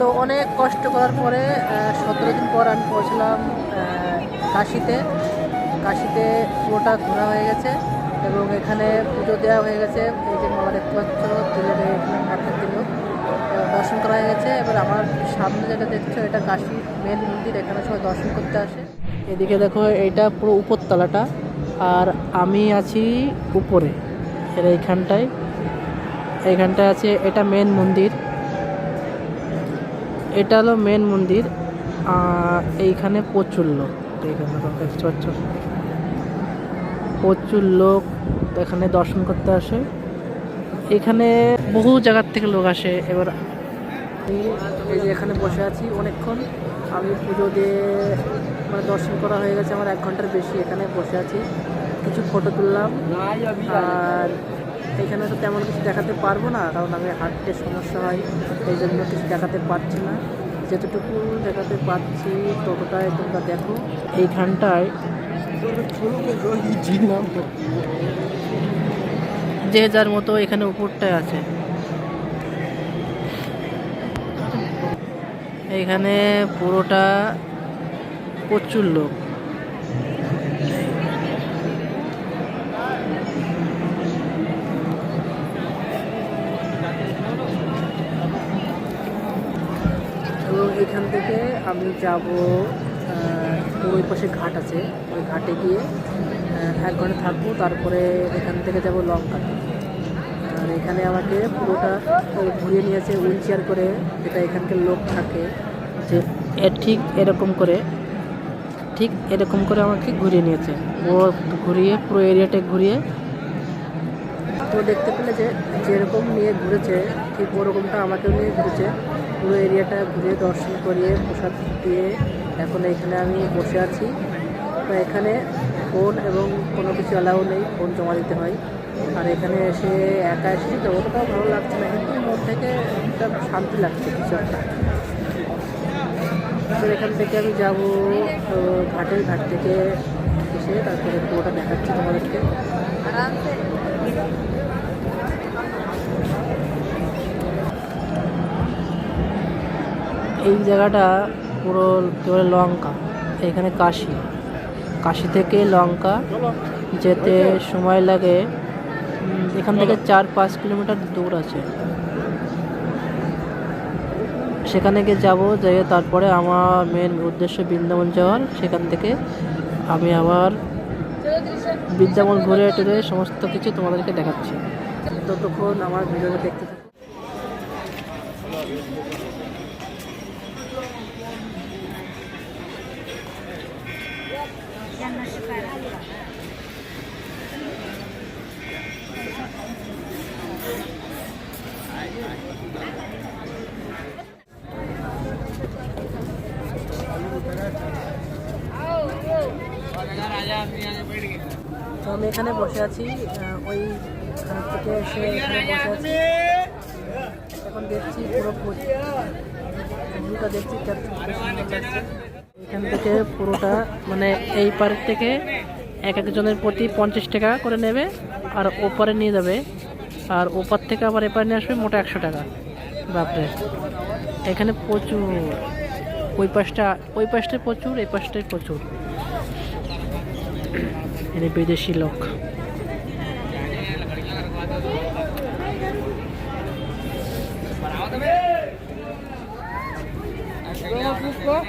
তো অনেক কষ্ট করার পরে সতেরো দিন পর আমি পৌঁছলাম কাশিতে। কাশিতে পুরোটা ঘোরা হয়ে গেছে এবং এখানে পুজো দেওয়া হয়ে গেছে। এই যে মামা দেখতে পাচ্ছ তিলের মাথার দিল দর্শন করা হয়ে গেছে। এবার আমার সামনে যেটা দেখছ, এটা কাশি মেন মন্দির। এখানে সবাই দর্শন করতে আসে। এদিকে দেখো, এটা পুরো উপরতলাটা। আর আমি আছি উপরে, এর এইখানটায়। আছে, এটা মেন মন্দির। এটা হলো মেন মন্দির এইখানে প্রচুর লোক। এইখানে প্রচুর লোক এখানে দর্শন করতে আসে। এখানে বহু জায়গার থেকে লোক আসে। এবার এই যে এখানে বসে আছি অনেকক্ষণ। আমি পুজো দিয়ে মানে দর্শন করা হয়ে গেছে, আমার এক ঘণ্টার বেশি এখানে বসে আছি। কিছু ফটো তুললাম। আর এখানে তো তেমন কিছু দেখাতে পারব না, কারণ আমি হাঁটতে সমস্যা হয়, এই জন্য কিছু দেখাতে পারছি না। যেতটুকু দেখাতে পারছি, ততটাই তোমরা দেখো। এইখানটায় যে যার মতো এখানে উপরটায় আছে। এইখানে পুরোটা প্রচুর লোক এবং এখান থেকে আমি যাব ওই পাশে ঘাট আছে। ওই ঘাটে গিয়ে এক ঘণ্টা থাকব, তারপরে এখান থেকে যাব লঙ্কাতে আর এখানে আমাকে পুরোটা ঘুরিয়ে নিয়েছে, হুইল চেয়ার করে, যেটা এখানকার লোক থাকে, যে ঠিক এরকম করে, ঠিক এরকম করে আমাকে ঘুরিয়ে নিয়েছে। ও ঘুরিয়ে পুরো এরিয়াটা ঘুরিয়ে, তো দেখতে পেলে যে যেরকম নিয়ে ঘুরেছে, ঠিক ওরকমটা আমাকেও নিয়ে ঘুরেছে। পুরো এরিয়াটা ঘুরে দর্শন করিয়ে প্রসাদ দিয়ে এখন এখানে আমি বসে আছি। তো এখানে ফোন এবং কোনো কিছু অ্যালাউ নেই ফোন জমা দিতে হয়। আর এখানে এসে একা এসেছি তো অতটাও ভালো লাগছে না, কিন্তু মন থেকে একটা শান্তি লাগছে কিছু একটা। তো এখান থেকে আমি যাব ঘাটের ঘাট থেকে এসে তারপরে পুরোটা দেখাচ্ছি তোমাদেরকে। এই জায়গাটা পুরো কেবল লঙ্কা, এখানে কাশি। কাশি থেকে লঙ্কা যেতে সময় লাগে এখান থেকে চার পাঁচ কিলোমিটার দূর আছে। সেখানে গিয়ে যাব, যেয়ে তারপরে আমার মেন উদ্দেশ্য বৃন্দাবন যাওয়ার, সেখান থেকে আমি আবার বৃন্দাবন ঘুরে টুরে সমস্ত কিছু তোমাদেরকে দেখাচ্ছি। ততক্ষণ আমার ভিডিওটা দেখতে আমি এখানে বসে আছি ওই থেকে এসে বসে আছি। এখন দেখছি পুরো দেখছি। এখান থেকে পুরোটা মানে এই পার্ক থেকে এক একজনের প্রতি পঞ্চাশ টাকা করে নেবে আর ওপারে নিয়ে যাবে। আর ওপার থেকে আবার এপারে নিয়ে আসবে মোটা একশো টাকা। বাপরে। এখানে প্রচুর। ওই পাশটা, ওই পাশটায় প্রচুর, এই পাশটায় প্রচুর। এনে বিদেশি লোক। có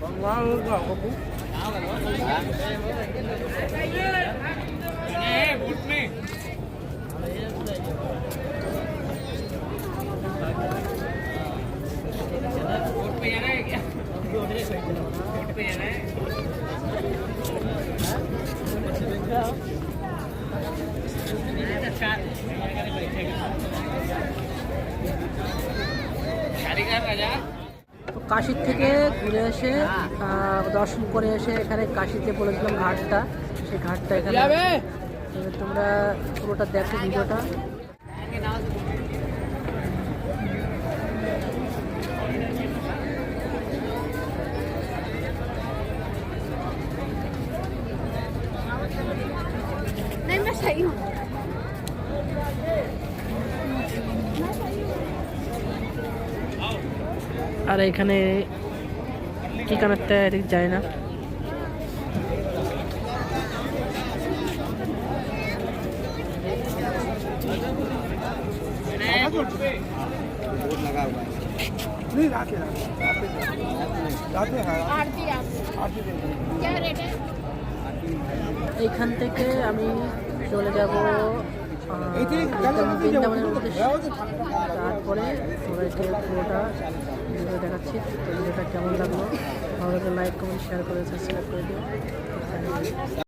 còn lá ương vào có bút Cari kan aja. কাশির থেকে ঘুরে এসে আহ, দর্শন করে এসে এখানে কাশিতে বলেছিলাম ঘাটটা। সেই ঘাটটা এখানে। তোমরা পুরোটা দেখো ভিডিওটা। আর এখানে কি কানারটা যায় না। এইখান থেকে আমি চলে যাব বৃন্দাবনের উদ্দেশ্যে তারপরে সবাইকে পুরোটা ভিডিও দেখাচ্ছি। তো ভিডিওটা কেমন লাগল? ভালো লাগলে লাইক কমেন্ট শেয়ার করে সাবস্ক্রাইব করে দিও।